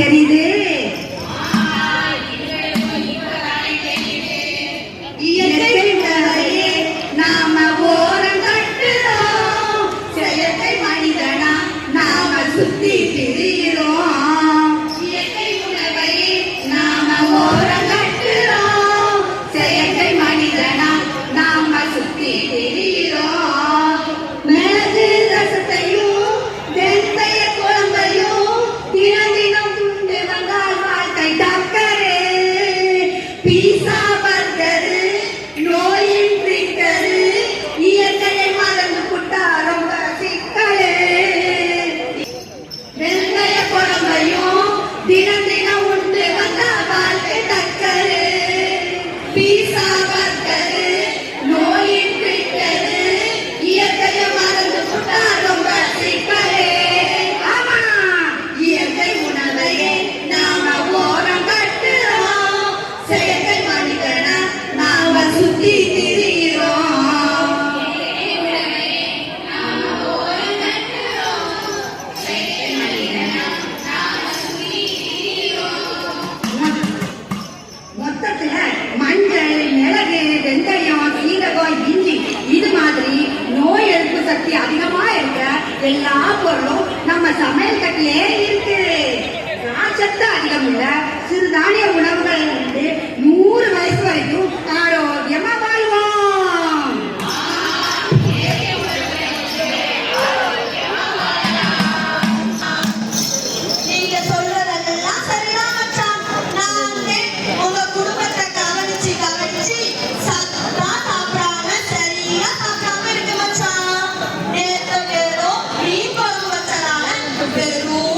தெரியுது. இது மாதிரி நோய் எதிர்ப்பு சக்தி அதிகமா இருக்க எல்லா பொருளும் நம்ம சமையல் கட்டிலே இருக்கு. நார்ச்சத்து அதிகம் இல்ல சிறுதானிய உணவுகள் வந்து நூறு Pero